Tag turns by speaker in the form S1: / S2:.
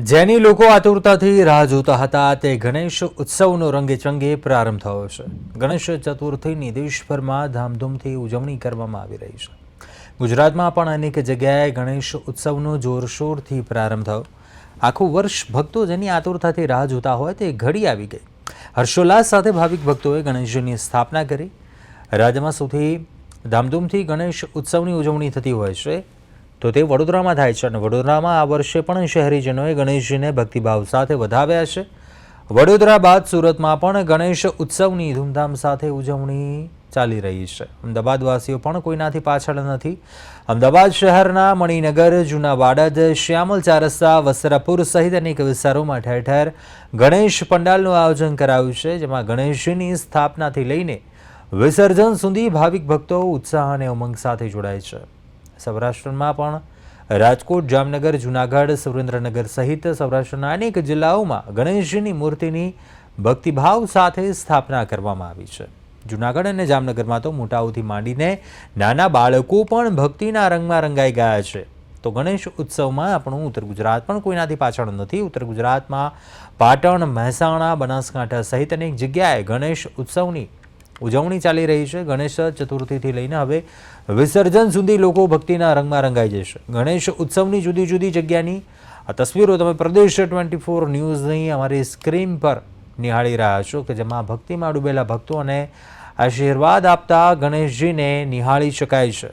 S1: જેની લોકો આતુરતાથી રાહ જોતા હતા, તે ગણેશ ઉત્સવનો રંગેચંગે પ્રારંભ થયો છે. ગણેશ ચતુર્થીની દેશભરમાં ધામધૂમથી ઉજવણી કરવામાં આવી રહી છે. ગુજરાતમાં પણ અનેક જગ્યાએ ગણેશ ઉત્સવનો જોરશોરથી પ્રારંભ થયો. આખું વર્ષ ભક્તો જેની આતુરતાથી રાહ જોતા હોય તે ઘડી આવી ગઈ. હર્ષોલ્લાસ સાથે ભાવિક ભક્તોએ ગણેશજીની સ્થાપના કરી. રાજ્યમાં સૌથી ધામધૂમથી ગણેશ ઉત્સવની ઉજવણી થતી હોય છે. તો તે વડોદરામાં થાય છે અને વડોદરામાં આ વર્ષે પણ શહેરીજનોએ ગણેશજીને ભક્તિભાવ સાથે વધાવ્યા છે. વડોદરા બાદ સુરતમાં પણ ગણેશ ઉત્સવની ધૂમધામ સાથે ઉજવણી ચાલી રહી છે. અમદાવાદવાસીઓ પણ કોઈનાથી પાછળ નથી. અમદાવાદ શહેરના મણિનગર જૂના વાડદ શ્યામલ ચારસ્તા વસ્ત્રાપુર સહિત અનેક વિસ્તારોમાં ઠેર ઠેર ગણેશ પંડાલનું આયોજન કરાયું છે, જેમાં ગણેશજીની સ્થાપનાથી લઈને વિસર્જન સુધી ભાવિક ભક્તો ઉત્સાહ અને ઉમંગ સાથે જોડાય છે. સૌરાષ્ટ્રમાં પણ રાજકોટ, જામનગર, જૂનાગઢ, સુરેન્દ્રનગર સહિત સૌરાષ્ટ્રના અનેક જિલ્લાઓમાં ગણેશજીની મૂર્તિની ભક્તિભાવ સાથે સ્થાપના કરવામાં આવી છે. જૂનાગઢ અને જામનગરમાં તો મોટાઓથી માંડીને નાના બાળકો પણ ભક્તિના રંગમાં રંગાઈ ગયા છે. તો ગણેશ ઉત્સવમાં આપણું ઉત્તર ગુજરાત પણ કોઈનાથી પાછળ નથી. ઉત્તર ગુજરાતમાં પાટણ, મહેસાણા, બનાસકાંઠા સહિત અનેક જગ્યાએ ગણેશ ઉત્સવની ઉજવણી ચાલી રહી છે. ગણેશ ચતુર્થીથી લઈને હવે વિસર્જન સુધી લોકો ભક્તિના રંગમાં રંગાઈ જશે. ગણેશ ઉત્સવની જુદી જુદી જગ્યાની આ તસવીરો તમે પ્રદેશ ટ્વેન્ટી ફોર ન્યૂઝની અમારી સ્ક્રીન પર નિહાળી રહ્યા છો કે જેમાં ભક્તિમાં ડૂબેલા ભક્તો અને આશીર્વાદ આપતા ગણેશજીને નિહાળી શકાય છે.